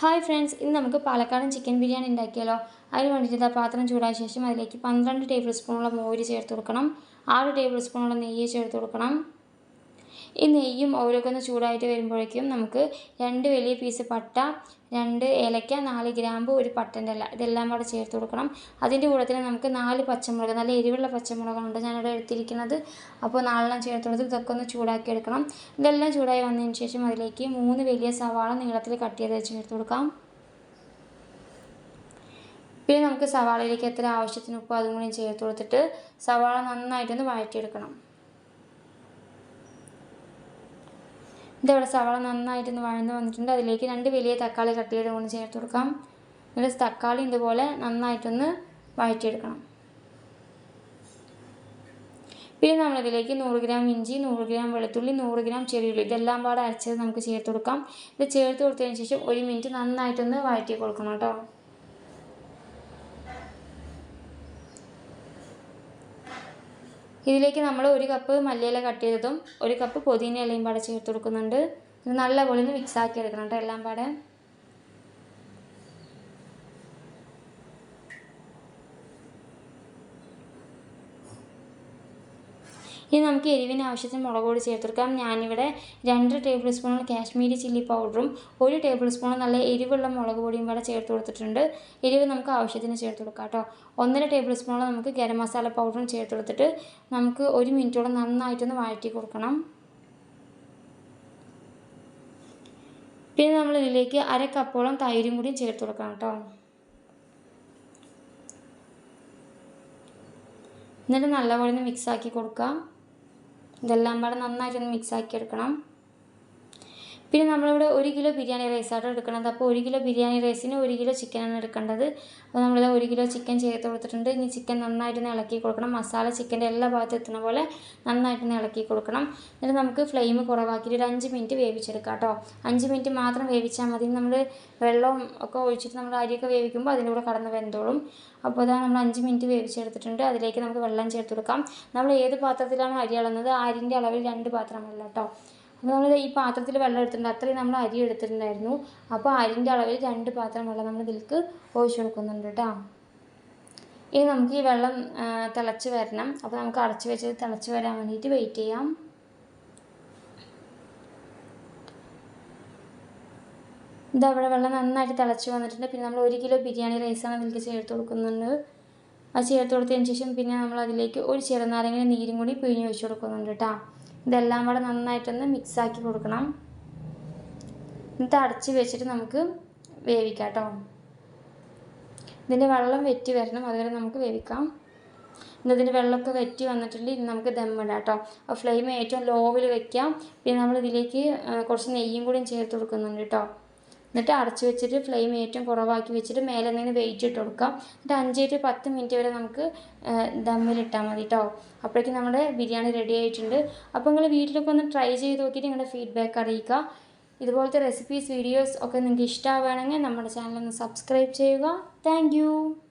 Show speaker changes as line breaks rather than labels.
Hi friends ഇന്ന് നമുക്ക് പാലക്കാടൻ ചിക്കൻ ബിരിയാണി ഉണ്ടാക്കിയാലോ? അതിന് വേണ്ടിയിട്ട് പാത്രം ചൂടായ ശേഷം അതിലേക്ക് പന്ത്രണ്ട് ടേബിൾ സ്പൂണുള്ള മോര് ചേർത്ത് കൊടുക്കണം. ആറ് ടേബിൾ സ്പൂണുള്ള നെയ്യ് ചേർത്ത് കൊടുക്കണം. ഈ നെയ്യും ഓയിലൊക്കെ ഒന്ന് ചൂടായിട്ട് വരുമ്പോഴേക്കും നമുക്ക് രണ്ട് വലിയ പീസ് പട്ട രണ്ട് ഏലക്ക നാല് ഗ്രാമ്പ് ഒരു പട്ടന്റെ ഇല. ഇതെല്ലാം കൂടെ ചേർത്ത് കൊടുക്കണം. അതിന്റെ കൂടെ തന്നെ നമുക്ക് നാല് പച്ചമുളക് നല്ല എരിവുള്ള പച്ചമുളകുണ്ട് ഞാനിവിടെ എടുത്തിരിക്കുന്നത്. അപ്പോൾ നാലെണ്ണം ചേർത്ത് കൊടുത്ത് ഇതൊക്കെ ഒന്ന് ചൂടാക്കി എടുക്കണം. ഇതെല്ലാം ചൂടായി വന്നതിന് ശേഷം അതിലേക്ക് മൂന്ന് വലിയ സവാള നീളത്തിൽ കട്ട് ചെയ്ത് ചേർത്ത് കൊടുക്കാം. പിന്നെ നമുക്ക് സവാളയിലേക്ക് എത്ര ആവശ്യത്തിന് ഉപ്പ് അതും കൂടി ചേർത്ത് കൊടുത്തിട്ട് സവാള നന്നായിട്ടൊന്ന് വഴറ്റിയെടുക്കണം. ഇതവിടെ സവാള നന്നായിട്ടൊന്ന് വഴന്ന് വന്നിട്ടുണ്ട്. അതിലേക്ക് രണ്ട് വലിയ തക്കാളി കട്ട് ചെയ്ത് കൊണ്ട് ചേർത്ത് കൊടുക്കാം. എന്നിട്ട് തക്കാളി ഇതുപോലെ നന്നായിട്ടൊന്ന് വഴറ്റിയെടുക്കണം. പിന്നെ നമ്മളിതിലേക്ക് നൂറ് ഗ്രാം ഇഞ്ചി നൂറ് ഗ്രാം വെളുത്തുള്ളി നൂറ് ഗ്രാം ചെറിയുള്ളി ഇതെല്ലാം പാടെ അരച്ചത് നമുക്ക് ചേർത്ത് കൊടുക്കാം. ഇത് ചേർത്ത് കൊടുത്തതിന് ശേഷം ഒരു മിനിറ്റ് നന്നായിട്ടൊന്ന് വഴറ്റി കൊടുക്കണം കേട്ടോ. ഇതിലേക്ക് നമ്മൾ ഒരു കപ്പ് മല്ലിയില കട്ട് ചെയ്തതും ഒരു കപ്പ് പുതിന ഇലയും പാടെ ചേർത്ത് കൊടുക്കുന്നുണ്ട്. ഇത് നല്ലപോലെ ഒന്ന് മിക്സ് ആക്കി എടുക്കണം കേട്ടോ എല്ലാം പാടെ. ഇനി നമുക്ക് എരിവിന് ആവശ്യത്തിന് മുളക് പൊടി ചേർത്തെടുക്കാം. ഞാനിവിടെ രണ്ട് ടേബിൾ സ്പൂൺ കാശ്മീരി ചില്ലി പൗഡറും ഒരു ടേബിൾ സ്പൂൺ നല്ല എരിവുള്ള മുളക് പൊടിയും കൂടെ ചേർത്ത് കൊടുത്തിട്ടുണ്ട്. എരിവ് നമുക്ക് ആവശ്യത്തിന് ചേർത്ത് കൊടുക്കാം കേട്ടോ. ഒന്നര ടേബിൾ സ്പൂൺ നമുക്ക് ഗരം മസാല പൗഡറും ചേർത്ത് കൊടുത്തിട്ട് നമുക്ക് ഒരു മിനിറ്റോളം നന്നായിട്ടൊന്ന് വഴറ്റി കൊടുക്കണം. പിന്നെ നമ്മൾ ഇതിലേക്ക് അര കപ്പോളം തൈരും കൂടി ചേർത്ത് കൊടുക്കണം കേട്ടോ. എന്നിട്ട് നല്ലപോലെ ഒന്ന് മിക്സാക്കി കൊടുക്കാം. ഇതെല്ലാം കൂടെ നന്നായിട്ടൊന്ന് മിക്സ് ആക്കി എടുക്കണം പിന്നെ നമ്മളിവിടെ ഒരു കിലോ ബിരിയാണി റൈസാട്ടോ എടുക്കുന്നത് അപ്പോൾ ഒരു കിലോ ബിരിയാണി റൈസിന് ഒരു കിലോ ചിക്കനാണ് എടുക്കേണ്ടത്. അപ്പോൾ നമ്മളിത് ഒരു കിലോ ചിക്കൻ ചേർത്ത് കൊടുത്തിട്ടുണ്ട്. ഇനി ചിക്കൻ നന്നായിട്ടൊന്ന് ഇളക്കി കൊടുക്കണം. മസാല ചിക്കന്റെ എല്ലാ ഭാഗത്തും എത്തുന്ന പോലെ നന്നായിട്ടൊന്ന് ഇളക്കി കൊടുക്കണം. എന്നിട്ട് നമുക്ക് ഫ്ലെയിം കുറവാക്കിയിട്ട് ഒരു അഞ്ച് മിനിറ്റ് വേവിച്ചെടുക്കാം കേട്ടോ. അഞ്ച് മിനിറ്റ് മാത്രം വേവിച്ചാൽ മതി. നമ്മൾ വെള്ളവും ഒക്കെ ഒഴിച്ചിട്ട് നമ്മൾ അരിയൊക്കെ വേവിക്കുമ്പോൾ അതിന്റെ കൂടെ കടന്ന് വെന്തോളും. അപ്പോൾ അതാണ് നമ്മൾ അഞ്ച് മിനിറ്റ് വേവിച്ചെടുത്തിട്ടുണ്ട്. അതിലേക്ക് നമുക്ക് വെള്ളം ചേർത്ത് കൊടുക്കാം. നമ്മൾ ഏത് പാത്രത്തിലാണ് അരി അളന്നത്? അരിന്റെ അളവിൽ രണ്ട് പാത്രമല്ല കേട്ടോ. അപ്പോൾ നമ്മൾ ഈ പാത്രത്തിൽ വെള്ളം എടുത്തിട്ടുണ്ട്. അത്രയും നമ്മൾ അരി എടുത്തിട്ടുണ്ടായിരുന്നു. അപ്പോൾ അരിന്റെ അളവിൽ രണ്ട് പാത്രം വെള്ളം നമ്മൾ ഇതിലേക്ക് ഒഴിച്ചു കൊടുക്കുന്നുണ്ട് കേട്ടോ ഇനി നമുക്ക് ഈ വെള്ളം തിളച്ച് വരണം. അപ്പോൾ നമുക്ക് അടച്ച് വെച്ച് തിളച്ച് വരാൻ വേണ്ടിയിട്ട് വെയിറ്റ് ചെയ്യാം. ഇതവിടെ വെള്ളം നന്നായിട്ട് തിളച്ച് വന്നിട്ടുണ്ട്. പിന്നെ നമ്മൾ ഒരു കിലോ ബിരിയാണി റൈസാണ് അതിലേക്ക് ചേർത്ത് കൊടുക്കുന്നുണ്ട്. അത് ചേർത്ത് കൊടുത്തതിന് ശേഷം പിന്നെ നമ്മൾ അതിലേക്ക് ഒരു ചെറുനാരങ്ങനെ നീരും കൂടി പിഴിഞ്ഞ് വെച്ച് കൊടുക്കുന്നുണ്ട് കേട്ടോ ഇതെല്ലാം കൂടെ നന്നായിട്ടൊന്ന് മിക്സാക്കി കൊടുക്കണം. എന്നിട്ട് അടച്ച് വെച്ചിട്ട് നമുക്ക് വേവിക്കാം കേട്ടോ ഇതിന്റെ വെള്ളം വെറ്റി വരണം. അതുവരെ നമുക്ക് വേവിക്കാം. ഇന്നതിന്റെ വെള്ളമൊക്കെ വെറ്റി വന്നിട്ടുണ്ട്. ഇനി നമുക്ക് ദമ്മിടാം കേട്ടോ ഫ്ലെയിം ഏറ്റവും ലോവിൽ വെക്കാം. പിന്നെ നമ്മൾ ഇതിലേക്ക് കുറച്ച് നെയ്യും കൂടിയും ചേർത്ത് കൊടുക്കുന്നുണ്ട് കേട്ടോ. എന്നിട്ട് അടച്ചു വെച്ചിട്ട് ഫ്ലെയിം ഏറ്റവും കുറവാക്കി വെച്ചിട്ട് മേലെ നിന്ന് വെയിറ്റ് ഇട്ട് കൊടുക്കാം. എന്നിട്ട് അഞ്ച് ടു പത്ത് മിനിറ്റ് വരെ നമുക്ക് ദമ്മിലിട്ടാൽ മതി കേട്ടോ അപ്പോഴേക്കും നമ്മുടെ ബിരിയാണി റെഡി ആയിട്ടുണ്ട്. അപ്പോൾ നിങ്ങൾ വീട്ടിലൊക്കെ ഒന്ന് ട്രൈ ചെയ്ത് നോക്കിയിട്ട് നിങ്ങളുടെ ഫീഡ്ബാക്ക് അറിയിക്കുക. ഇതുപോലത്തെ റെസിപ്പീസ് വീഡിയോസ് ഒക്കെ നിങ്ങൾക്ക് ഇഷ്ടമാവുകയാണെങ്കിൽ നമ്മുടെ ചാനൽ ഒന്ന് സബ്സ്ക്രൈബ് ചെയ്യുക. താങ്ക്